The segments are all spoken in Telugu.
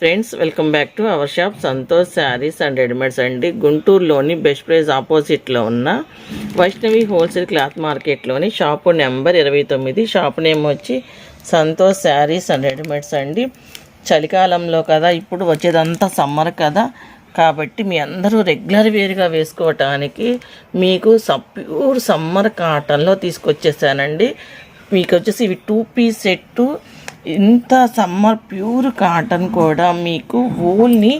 Friends welcome back to our shop Santosh sarees and readymades అండి గుంటూరులోని బెస్ట్ ప్రైజ్ ఆపోజిట్లో ఉన్న వైష్ణవి హోల్సేల్ క్లాత్ మార్కెట్లోని షాపు నెంబర్ ఇరవై తొమ్మిది షాప్ నేమ్ వచ్చి సంతోష్ శారీస్ అండ్ రెడీమేడ్స్ అండి చలికాలంలో కదా ఇప్పుడు వచ్చేదంతా సమ్మర్ కదా కాబట్టి మీ అందరూ రెగ్యులర్ వేరుగా వేసుకోవటానికి మీకు ప్యూర్ సమ్మర్ కాటన్లో తీసుకొచ్చేసానండి మీకు వచ్చేసి ఇవి టూ పీస్ సెట్టు ఇంత సమ్మర్ ప్యూర్ కాటన్ కూడా మీకు ఓన్లీ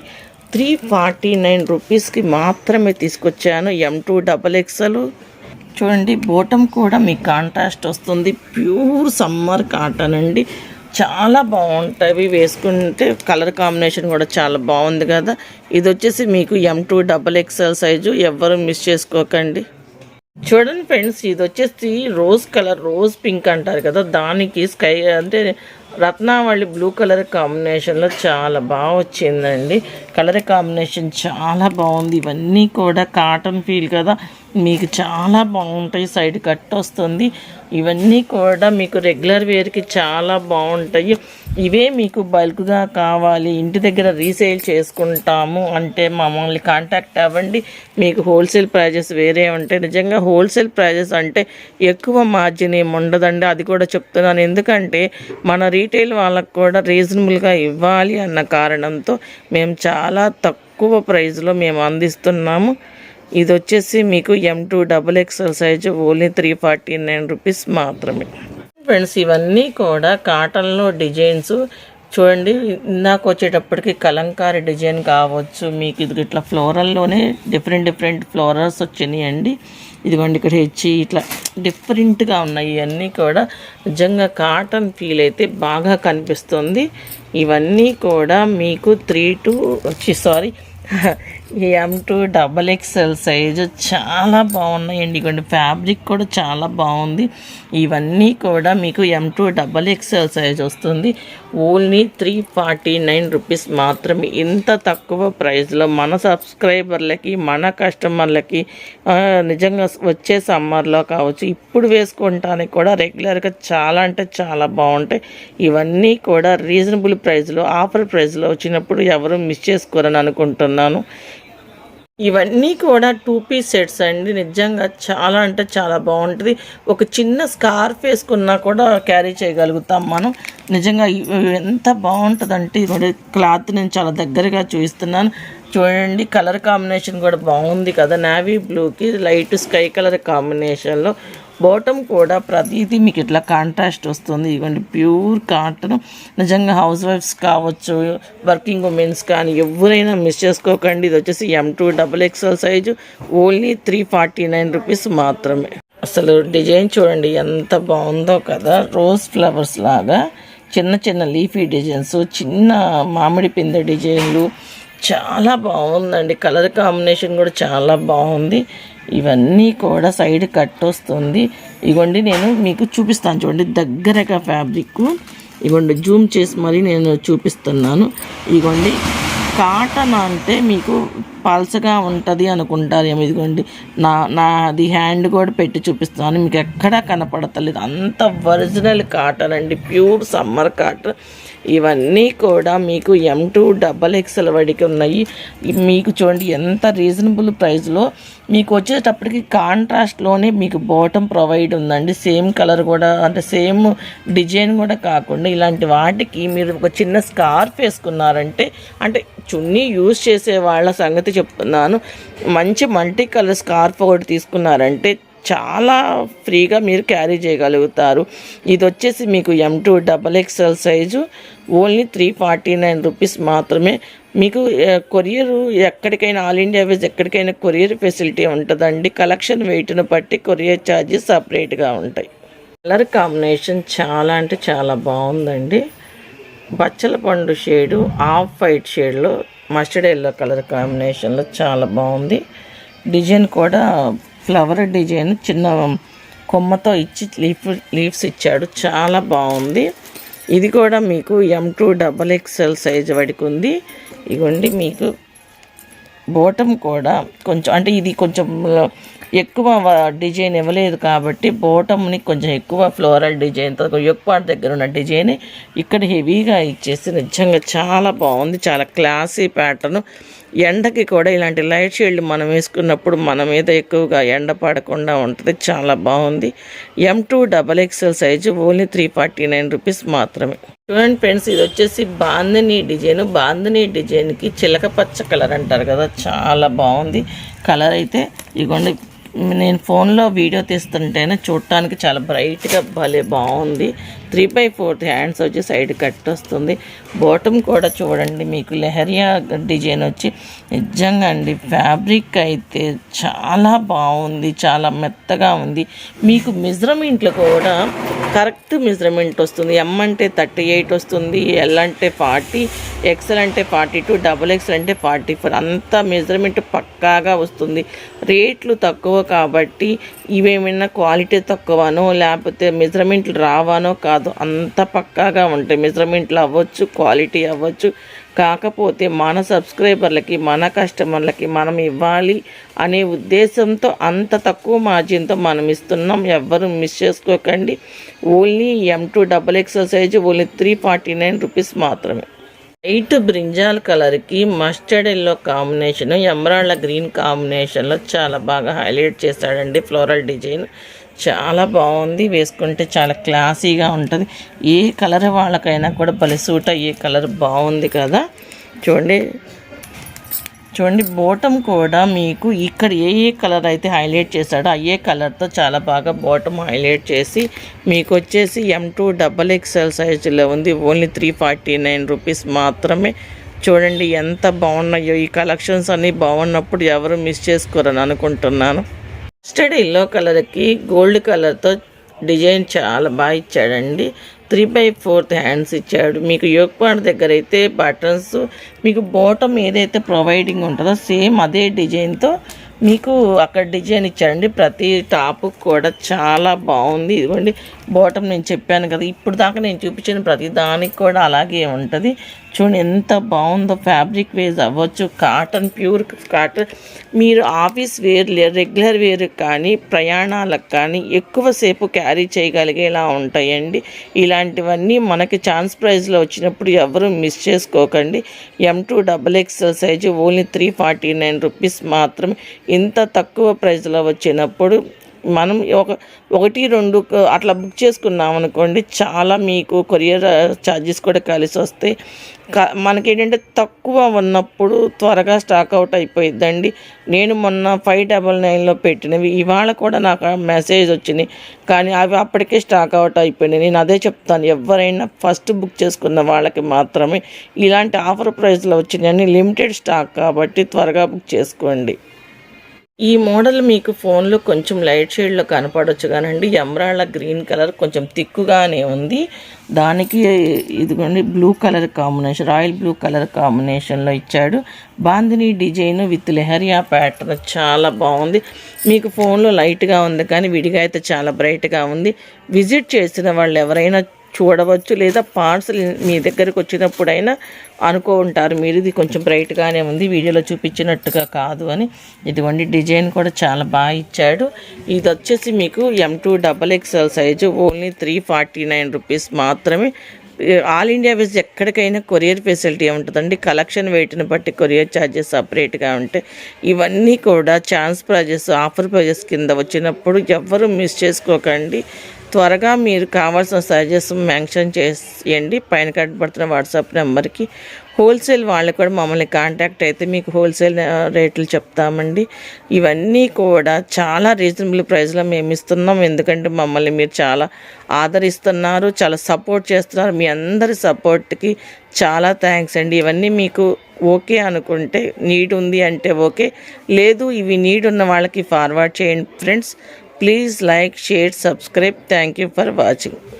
త్రీ ఫార్టీ నైన్ రూపీస్కి మాత్రమే తీసుకొచ్చాను ఎం టూ డబల్ ఎక్స్ఎల్ చూడండి బోటం కూడా మీకు కాంట్రాస్ట్ వస్తుంది ప్యూర్ సమ్మర్ కాటన్ అండి చాలా బాగుంటాయి వేసుకుంటే కలర్ కాంబినేషన్ కూడా చాలా బాగుంది కదా ఇది వచ్చేసి మీకు M two double XL size ఎవ్వరూ మిస్ చేసుకోకండి చూడండి ఫ్రెండ్స్ ఇది వచ్చేసి రోజ్ కలర్ రోజ్ పింక్ అంటారు కదా దానికి స్కై అంటే రత్నావళి బ్లూ కలర్ కాంబినేషన్లో చాలా బాగా వచ్చిందండి కలర్ కాంబినేషన్ చాలా బాగుంది ఇవన్నీ కూడా కాటన్ ఫీల్ కదా మీకు చాలా బాగుంటాయి సైడ్ కట్ వస్తుంది ఇవన్నీ కూడా మీకు రెగ్యులర్ వేర్కి చాలా బాగుంటాయి ఇవే మీకు బల్క్గా కావాలి ఇంటి దగ్గర రీసేల్ చేసుకుంటాము అంటే మమ్మల్ని కాంటాక్ట్ అవ్వండి మీకు హోల్సేల్ ప్రైజెస్ వేరే ఉంటాయి నిజంగా హోల్సేల్ ప్రైజెస్ అంటే ఎక్కువ మార్జిన్ ఏమి ఉండదండి అది కూడా చెప్తున్నాను ఎందుకంటే మన రీటైల్ వాళ్ళకు కూడా రీజనబుల్గా ఇవ్వాలి అన్న కారణంతో మేము చాలా తక్కువ ప్రైజ్లో మేము అందిస్తున్నాము ఇది వచ్చేసి మీకు M two double XL size only three forty nine rupees మాత్రమే ఫ్రెండ్స్ ఇవన్నీ కూడా కాటన్లో డిజైన్స్ చూడండి ఇందాక వచ్చేటప్పటికి కలంకారీ డిజైన్ కావచ్చు మీకు ఇది ఇట్లా ఫ్లోరల్లోనే డిఫరెంట్ డిఫరెంట్ ఫ్లోరల్స్ వచ్చినాయండి ఇదిగోండి ఇక్కడ హెచ్చి ఇట్లా డిఫరెంట్గా ఉన్నాయి ఇవన్నీ కూడా నిజంగా కాటన్ ఫీల్ అయితే బాగా కనిపిస్తుంది ఇవన్నీ కూడా మీకు త్రీ టు వచ్చి sorry M two double XL size చాలా బాగున్నాయండి కొన్ని ఫ్యాబ్రిక్ కూడా చాలా బాగుంది ఇవన్నీ కూడా మీకు M two double XL size వస్తుంది only three forty nine rupees మాత్రమే ఇంత తక్కువ ప్రైస్లో మన సబ్స్క్రైబర్లకి మన కస్టమర్లకి నిజంగా వచ్చే సమ్మర్లో కావచ్చు ఇప్పుడు వేసుకుంటానికి కూడా రెగ్యులర్గా చాలా అంటే చాలా బాగుంటాయి ఇవన్నీ కూడా రీజనబుల్ ప్రైస్లో ఆఫర్ ప్రైస్లో వచ్చినప్పుడు ఎవరు మిస్ చేసుకోరని అనుకుంటున్నాను ఇవన్నీ కూడా టూ పీస్ సెట్స్ అండి నిజంగా చాలా అంటే చాలా బాగుంటుంది ఒక చిన్న స్కార్ఫ్ వేసుకున్నా కూడా క్యారీ చేయగలుగుతాం మనం నిజంగా ఎంత బాగుంటుందంటే ఇది క్లాత్ నేను చాలా దగ్గరగా చూపిస్తున్నాను చూడండి కలర్ కాంబినేషన్ కూడా బాగుంది కదా నావీ బ్లూకి లైట్ స్కై కలర్ కాంబినేషన్లో బాటమ్ కూడా ప్రతిదీ మీకు ఇట్లా కాంట్రాస్ట్ వస్తుంది ఇవ్వండి ప్యూర్ కాటన్ నిజంగా హౌస్ వైఫ్స్ కావచ్చు వర్కింగ్ ఉమెన్స్ కానీ ఎవరైనా మిస్ చేసుకోకండి ఇది వచ్చేసి M two double XL size only three forty nine rupees మాత్రమే అసలు డిజైన్ చూడండి ఎంత బాగుందో కదా రోజ్ ఫ్లవర్స్ లాగా చిన్న చిన్న లీఫీ డిజైన్స్ చిన్న మామిడి పిందె డిజైన్లు చాలా బాగుందండి కలర్ కాంబినేషన్ కూడా చాలా బాగుంది ఇవన్నీ కూడా సైడ్ కట్ వస్తుంది ఇవ్వండి నేను మీకు చూపిస్తాను చూడండి దగ్గరగా ఫ్యాబ్రిక్ ఇవ్వండి జూమ్ చేసి మరీ నేను చూపిస్తున్నాను ఇవ్వండి కాటన్ అంటే మీకు పల్సగా ఉంటుంది అనుకుంటారు ఏమి ఇదిగోండి నా నాది హ్యాండ్ కూడా పెట్టి చూపిస్తాను మీకు ఎక్కడా కనపడతలేదు అంత ఒరిజినల్ కాటన్ అండి ప్యూర్ సమ్మర్ కాటన్ ఇవన్నీ కూడా మీకు ఎం టూ డబల్ ఎక్స్ఎల్ వడికి ఉన్నాయి మీకు చూడండి ఎంత రీజనబుల్ ప్రైస్లో మీకు వచ్చేటప్పటికి కాంట్రాస్ట్లోనే మీకు బాటమ్ ప్రొవైడ్ ఉందండి సేమ్ కలర్ కూడా అంటే సేమ్ డిజైన్ కూడా కాకుండా ఇలాంటి వాటికి మీరు ఒక చిన్న స్కార్ఫ్ వేసుకున్నారంటే అంటే చున్నీ యూజ్ చేసే వాళ్ళ సంగతి చెప్తున్నాను మంచి మల్టీ కలర్ స్కార్ఫ్ ఒకటి తీసుకున్నారంటే చాలా ఫ్రీగా మీరు క్యారీ చేయగలుగుతారు ఇది వచ్చేసి మీకు M two double XL size only three forty nine rupees మాత్రమే మీకు కొరియర్ ఎక్కడికైనా ఆల్ ఇండియా వైజ్ ఎక్కడికైనా కొరియర్ ఫెసిలిటీ ఉంటుందండి కలెక్షన్ వెయిట్ను బట్టి కొరియర్ ఛార్జెస్ సపరేట్గా ఉంటాయి కలర్ కాంబినేషన్ చాలా అంటే చాలా బాగుందండి బచ్చల పండు షేడు ఆఫ్ వైట్ షేడ్లో మస్టర్డ్ ఎల్లో కలర్ కాంబినేషన్లో చాలా బాగుంది డిజైన్ కూడా ఫ్లవర్ డిజైన్ చిన్న కొమ్మతో ఇచ్చి లీఫ్ లీవ్స్ ఇచ్చాడు చాలా బాగుంది ఇది కూడా మీకు M two double XL size పడుకుంది ఇగోండి మీకు బోటం కూడా కొంచెం అంటే ఇది కొంచెం ఎక్కువ డిజైన్ ఇవ్వలేదు కాబట్టి బోటమ్ని కొంచెం ఎక్కువ ఫ్లోరల్ డిజైన్ ఎక్కువ దగ్గర ఉన్న డిజైన్ ఇక్కడ హెవీగా ఇచ్చేసి నిజంగా చాలా బాగుంది చాలా క్లాసీ ప్యాటర్న్ ఎండకి కూడా ఇలాంటి లైట్ షీల్డ్ మనం వేసుకున్నప్పుడు మన మీద ఎక్కువగా ఎండ పడకుండా ఉంటుంది చాలా బాగుంది M two double XL size only three forty nine rupees మాత్రమే చూడండి ఫ్రెండ్స్ ఇది వచ్చేసి బాందిని డిజైన్ బాందిని డిజైన్కి చిలక పచ్చ కలర్ అంటారు కదా చాలా బాగుంది కలర్ అయితే ఇదిగోండి నేను ఫోన్లో వీడియో తీస్తుంటేనే చూడటానికి చాలా బ్రైట్గా భలే బాగుంది త్రీ బై ఫోర్త్ హ్యాండ్స్ వచ్చి సైడ్ కట్ వస్తుంది బాటమ్ కూడా చూడండి మీకు లెహరియా డిజైన్ వచ్చి నిజంగా అండి ఫ్యాబ్రిక్ అయితే చాలా బాగుంది చాలా మెత్తగా ఉంది మీకు మెజర్మెంట్లు కూడా కరెక్ట్ మెజర్మెంట్ వస్తుంది ఎమ్ అంటే థర్టీ ఎయిట్ వస్తుంది ఎల్ అంటే ఫార్టీ ఎక్స్ఎల్ అంటే ఫార్టీ టూ డబుల్ ఎక్స్ఎల్ అంటే ఫార్టీ ఫోర్ అంతా మెజర్మెంట్ పక్కాగా వస్తుంది రేట్లు తక్కువ కాబట్టి ఇవేమైనా క్వాలిటీ తక్కువనో లేకపోతే మెజర్మెంట్లు రావానో కాదు కాదు అంత పక్కాగా ఉంటాయి మెజర్మెంట్లు అవ్వచ్చు క్వాలిటీ అవ్వచ్చు కాకపోతే మన సబ్స్క్రైబర్లకి మన కస్టమర్లకి మనం ఇవ్వాలి అనే ఉద్దేశంతో అంత తక్కువ మార్జిన్తో మనం ఇస్తున్నాం ఎవ్వరు మిస్ చేసుకోకండి only M two double XL size only three forty nine rupees మాత్రమే లైట్ బ్రింజాల్ కలర్కి mustard yellow combination emerald green కాంబినేషన్లో చాలా బాగా హైలైట్ చేశాడండి ఫ్లోరల్ డిజైన్ చాలా బాగుంది వేసుకుంటే చాలా క్లాసీగా ఉంటుంది ఏ కలర్ వాళ్ళకైనా కూడా భలే సూట్ అయ్యే కలర్ బాగుంది కదా చూడండి చూడండి బోటం కూడా మీకు ఇక్కడ ఏ ఏ కలర్ అయితే హైలైట్ చేశాడో అయ్యే కలర్తో చాలా బాగా బోటం హైలైట్ చేసి మీకు వచ్చేసి ఎం టూ డబల్ ఎక్స్ఎల్ సైజులో ఉంది only three forty nine rupees మాత్రమే చూడండి ఎంత బాగున్నాయో ఈ కలెక్షన్స్ అన్నీ బాగున్నప్పుడు ఎవరు మిస్ చేసుకోరని అనుకుంటున్నాను మస్టర్డ్ ఎల్లో కలర్కి గోల్డ్ కలర్తో డిజైన్ చాలా బాగా ఇచ్చాడండి త్రీ బై ఫోర్త్ హ్యాండ్స్ ఇచ్చాడు మీకు యోగపాడు దగ్గర అయితే బటన్స్ మీకు బాటమ్ ఏదైతే ప్రొవైడింగ్ ఉంటుందో సేమ్ అదే డిజైన్తో మీకు అక్కడ డిజైన్ ఇచ్చారండి ప్రతి టాపు కూడా చాలా బాగుంది ఇదిగోండి బాటమ్ నేను చెప్పాను కదా ఇప్పుడు దాకా నేను చూపించిన ప్రతి దానికి కూడా అలాగే ఉంటుంది చూడండి ఎంత బాగుందో ఫ్యాబ్రిక్ వేజ్ అవ్వచ్చు కాటన్ ప్యూర్ కాటన్ మీరు ఆఫీస్ వేర్ రెగ్యులర్ వేర్ కానీ ప్రయాణాలకు కానీ ఎక్కువసేపు క్యారీ చేయగలిగేలా ఉంటాయండి ఇలాంటివన్నీ మనకి ఛాన్స్ ప్రైజ్లో వచ్చినప్పుడు ఎవరు మిస్ చేసుకోకండి M two double XL size only three forty nine rupees మాత్రమే ఇంత తక్కువ ప్రైజ్లో వచ్చినప్పుడు మనం ఒక ఒకటి రెండు అట్లా బుక్ చేసుకున్నాం అనుకోండి చాలా మీకు కొరియర్ ఛార్జెస్ కూడా కలిసి వస్తాయి మనకేంటంటే తక్కువ ఉన్నప్పుడు త్వరగా స్టాక్ అవుట్ అయిపోయిద్దండి నేను మొన్న ఫైవ్ డబల్ నైన్లో పెట్టినవి ఇవాళ కూడా నాకు మెసేజ్ వచ్చినాయి కానీ అవి అప్పటికే స్టాక్ అవుట్ అయిపోయినాయి నేను అదే చెప్తాను ఎవరైనా ఫస్ట్ బుక్ చేసుకున్న వాళ్ళకి మాత్రమే ఇలాంటి ఆఫర్ ప్రైస్లో వచ్చినాయని లిమిటెడ్ స్టాక్ కాబట్టి త్వరగా బుక్ చేసుకోండి ఈ మోడల్ మీకు ఫోన్లో కొంచెం లైట్ షేడ్లో కనపడవచ్చు కానండి ఎమ్రాళ్ళ గ్రీన్ కలర్ కొంచెం తిక్కుగానే ఉంది దానికి ఇదిగోండి blue colour combination royal blue colour కాంబినేషన్లో ఇచ్చాడు bandhani design with leheriya pattern చాలా బాగుంది మీకు ఫోన్లో లైట్గా ఉంది కానీ విడిగా అయితే చాలా బ్రైట్గా ఉంది విజిట్ చేసిన వాళ్ళు ఎవరైనా చూడవచ్చు లేదా పార్సల్ మీ దగ్గరకు వచ్చినప్పుడైనా అనుకో ఉంటారు మీరు ఇది కొంచెం బ్రైట్గానే ఉంది వీడియోలో చూపించినట్టుగా కాదు అని ఇదిగోండి డిజైన్ కూడా చాలా బాగా ఇచ్చాడు ఇది వచ్చేసి మీకు M two double XL size only three forty nine rupees మాత్రమే ఆల్ ఇండియా బేస్ ఎక్కడికైనా కొరియర్ ఫెసిలిటీ ఉంటుందండి కలెక్షన్ వెయిట్ని బట్టి కొరియర్ ఛార్జెస్ సపరేట్గా ఉంటాయి ఇవన్నీ కూడా ఛాన్స్ ప్రైజెస్ ఆఫర్ ప్రైజెస్ కింద వచ్చినప్పుడు ఎవ్వరూ మిస్ చేసుకోకండి త్వరగా మీరు కావాల్సిన సైజెస్ మెన్షన్ చేయండి పైన కట్టబడుతున్న వాట్సాప్ నెంబర్కి హోల్సేల్ వాళ్ళు కూడా మమ్మల్ని కాంటాక్ట్ అయితే మీకు హోల్సేల్ రేట్లు చెప్తామండి ఇవన్నీ కూడా చాలా రీజనబుల్ ప్రైస్లో మేము ఇస్తున్నాం ఎందుకంటే మమ్మల్ని మీరు చాలా ఆదరిస్తున్నారు చాలా సపోర్ట్ చేస్తున్నారు మీ అందరి సపోర్ట్కి చాలా థ్యాంక్స్ అండి ఇవన్నీ మీకు ఓకే అనుకుంటే నీడ్ ఉంది అంటే ఓకే లేదు ఇవి నీడ్ ఉన్న వాళ్ళకి ఫార్వర్డ్ చేయండి friends Please like, share, subscribe. Thank you for watching.